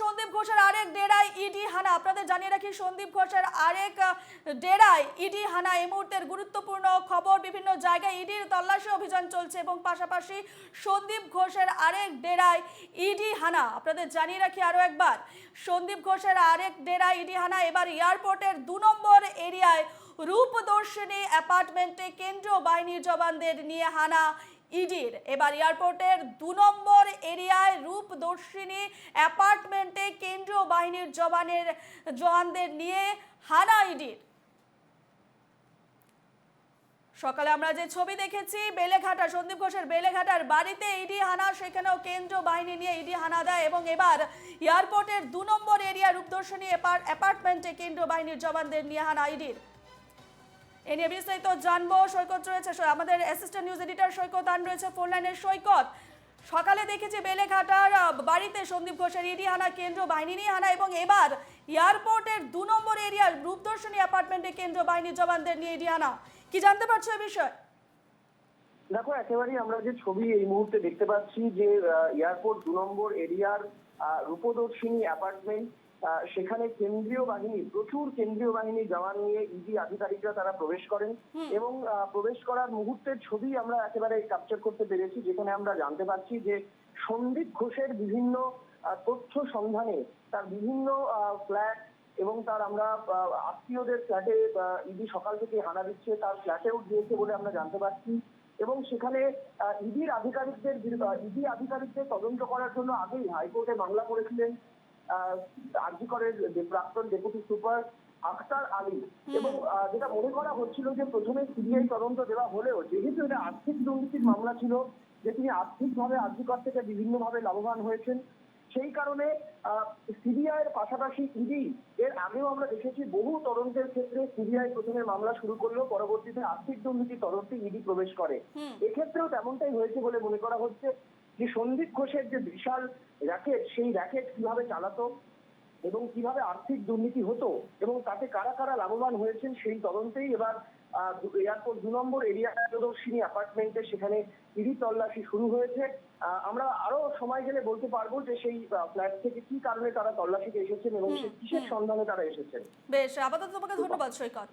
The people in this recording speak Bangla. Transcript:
সন্দীপ ঘোষের আরেক ডেরায় ইডি হানা। আপনাদের জানিয়ে রাখি, সন্দীপ ঘোষের আরেক ডেরায় ইডি হানা এই মুহূর্তের গুরুত্বপূর্ণ খবর। বিভিন্ন জায়গায় ইডির তল্লাশি অভিযান চলছে এবং পাশাপাশি সন্দীপ ঘোষের আরেক ডেরায় ইডি হানা। আপনাদের জানিয়ে রাখি আরও একবার, সন্দীপ ঘোষের আরেক ডেরায় ইডি হানা এবার এয়ারপোর্টের দু নম্বর এরিয়ায় রূপদর্শিনী অ্যাপার্টমেন্টে কেন্দ্রীয় বাহিনীর জওয়ানদের নিয়ে হানা। ইডির। এবার এয়ারপোর্টের দু নম্বর এরিয়ায় রূপদর্শিনী অ্যাপার্টমেন্টে কেন্দ্রীয় বাহিনীর জওয়ানের, জওয়ানদের নিয়ে হানা ইডির। সকালে আমরা যে ছবি দেখেছি, বেলেঘাটা, সন্দীপ ঘোষের বেলেঘাটার বাড়িতে ইডি হানা, সেখানেও কেন্দ্র বাহিনী নিয়ে ইডি হানা দেয় এবং এবার এয়ারপোর্টের দু নম্বর এরিয়া রূপদর্শনী অ্যাপার- অ্যাপার্টমেন্টে কেন্দ্র বাহিনীর জওয়ানদের নিয়ে হানা ইডির। এ নিয়ে বিস্তারিত জানব। সৈকত রয়েছে আমাদের অ্যাসিস্ট্যান্ট নিউজ এডিটর সৈকত আন রয়েছে ফোন লাইনের সৈকত। সকালে দেখেছি বেলেঘাটার বাড়িতে সন্দীপ ঘোষের ইডি হানা কেন্দ্র বাহিনী নিয়ে হানা এবং এবার এয়ারপোর্টের দু নম্বর এরিয়ার রূপদর্শনী অ্যাপার্টমেন্টে কেন্দ্র বাহিনীর জওয়ানদের নিয়ে ইডি হানা। কি জানতে পারছ এ বিষয়ে? দেখো, একেবারেই আমরা যে ছবি এই মুহূর্তে দেখতে পাচ্ছি যে এয়ারপোর্ট দু নম্বর এরিয়ার রূপদর্শিনী অ্যাপার্টমেন্ট সেখানে কেন্দ্রীয় বাহিনী প্রচুর কেন্দ্রীয় বাহিনী জওয়ান নিয়ে ইডি আধিকারিকরা তারা প্রবেশ করেন এবং প্রবেশ করার মুহূর্তের ছবি আমরা একেবারে ক্যাপচার করতে পেরেছি যেখানে আমরা জানতে পারছি যে সন্দীপ ঘোষের বিভিন্ন তথ্য সন্ধানে তার বিভিন্ন ফ্ল্যাট এবং তার আমরা আত্মীয়দের ফ্ল্যাটে ইডি সকাল থেকে হানা দিচ্ছে তার ফ্ল্যাটেও গিয়েছে বলে আমরা জানতে পারছি এবং সেখানে ইডির আধিকারিকদের ইডি আধিকারিকদের তদন্ত করার জন্য আগেই হাইকোর্টে মামলা করেছিলেন। আরজিকরের যে প্রাক্তন ডেপুটি সুপার আখতার আলী এবং যেটা মনে করা হচ্ছিল যে প্রথমে সিবিআই তদন্ত দেওয়া হলেও যেহেতু এটা আর্থিক দুর্নীতির মামলা ছিল যে তিনি আর্থিকভাবে আর্জিকর থেকে বিভিন্নভাবে লাভবান হয়েছেন সেই কারণে সিবিআই এর পাশাপাশি ইডি এর আগেও আমরা দেখেছি বহু তদন্তের ক্ষেত্রে সিবিআই প্রথমে মামলা শুরু করলেও পরবর্তীতে আর্থিক দুর্নীতি তদন্তে ইডি প্রবেশ করে। এক্ষেত্রেও তেমনটাই হয়েছে বলে মনে করা হচ্ছে। যে সন্দীপ ঘোষের যে বিশাল র্যাকেট সেই র্যাকেট কীভাবে চালাতো এবং কীভাবে আর্থিক দুর্নীতি হতো এবং তাতে কারা কারা লাভবান হয়েছেন সেই তদন্তেই এবার এয়ারপোর্ট দু নম্বর এরিয়া প্রদর্শিনী অ্যাপার্টমেন্টে সেখানে ইডি তল্লাশি শুরু হয়েছে। আমরা আরও সময় গেলে বলতে পারব যে সেই ফ্ল্যাট থেকে কি কারণে তারা তল্লাশিতে এসেছেন এবং সে কিসের সন্ধানে তারা এসেছেন। বেশ আপাতত তোমাকে ধন্যবাদ। সৈকত।